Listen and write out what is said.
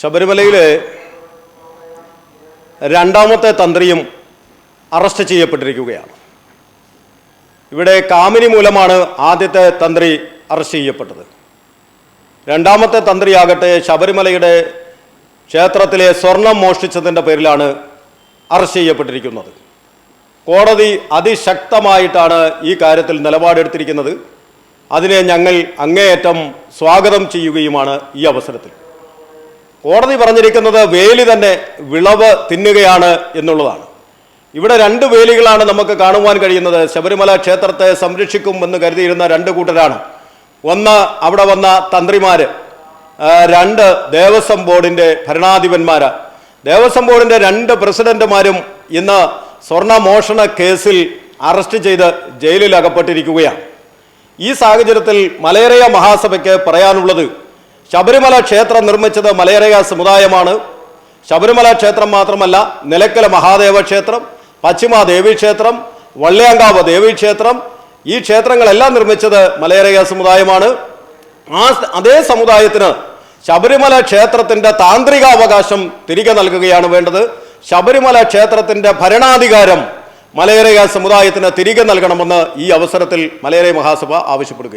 ശബരിമലയിലെ രണ്ടാമത്തെ തന്ത്രിയും അറസ്റ്റ് ചെയ്യപ്പെട്ടിരിക്കുകയാണ്. ഇവിടെ കാമിനി മൂലമാണ് ആദ്യത്തെ തന്ത്രി അറസ്റ്റ് ചെയ്യപ്പെട്ടത്. രണ്ടാമത്തെ തന്ത്രിയാകട്ടെ ശബരിമലയുടെ ക്ഷേത്രത്തിലെ സ്വർണം മോഷ്ടിച്ചതിന്റെ പേരിലാണ് അറസ്റ്റ് ചെയ്യപ്പെട്ടിരിക്കുന്നത്. കോടതി അതിശക്തമായിട്ടാണ് ഈ കാര്യത്തിൽ നിലപാടെടുത്തിരിക്കുന്നത്. അതിനെ ഞങ്ങൾ അങ്ങേയറ്റം സ്വാഗതം ചെയ്യുകയുമാണ് ഈ അവസരത്തിൽ. കോടതി പറഞ്ഞിരിക്കുന്നത് വേലി തന്നെ വിളവ് തിന്നുകയാണ് എന്നുള്ളതാണ്. ഇവിടെ രണ്ട് വേലികളാണ് നമുക്ക് കാണുവാൻ കഴിയുന്നത്. ശബരിമല ക്ഷേത്രത്തെ സംരക്ഷിക്കും എന്ന് കരുതിയിരുന്ന രണ്ട് കൂട്ടരാണ്. ഒന്ന് അവിടെ വന്ന തന്ത്രിമാർ രണ്ട് ദേവസ്വം ബോർഡിന്റെ ഭരണാധിപന്മാർ ദേവസ്വം ബോർഡിന്റെ രണ്ട് പ്രസിഡന്റുമാരും ഇന്ന് സ്വർണ മോഷണ കേസിൽ അറസ്റ്റ് ചെയ്ത് ജയിലിൽ അകപ്പെട്ടിരിക്കുകയാണ് ഈ സാഹചര്യത്തിൽ മലയറിയ മഹാസഭയ്ക്ക് പറയാനുള്ളത് ശബരിമല ക്ഷേത്രം നിർമ്മിച്ചത് മലയരക സമുദായമാണ്. ശബരിമല ക്ഷേത്രം മാത്രമല്ല നിലക്കല മഹാദേവ ക്ഷേത്രം പശ്ചിമ ദേവീക്ഷേത്രം വള്ളിയാങ്കാവ് ദേവീക്ഷേത്രം ഈ ക്ഷേത്രങ്ങളെല്ലാം നിർമ്മിച്ചത് മലയരക സമുദായമാണ്. ആ അതേ സമുദായത്തിന് ശബരിമല ക്ഷേത്രത്തിന്റെ താന്ത്രികാവകാശം തിരികെ നൽകുകയാണ് വേണ്ടത്. ശബരിമല ക്ഷേത്രത്തിന്റെ ഭരണാധികാരം മലയരക സമുദായത്തിന് തിരികെ നൽകണമെന്ന് ഈ അവസരത്തിൽ മലയര മഹാസഭ ആവശ്യപ്പെടുകയാണ്.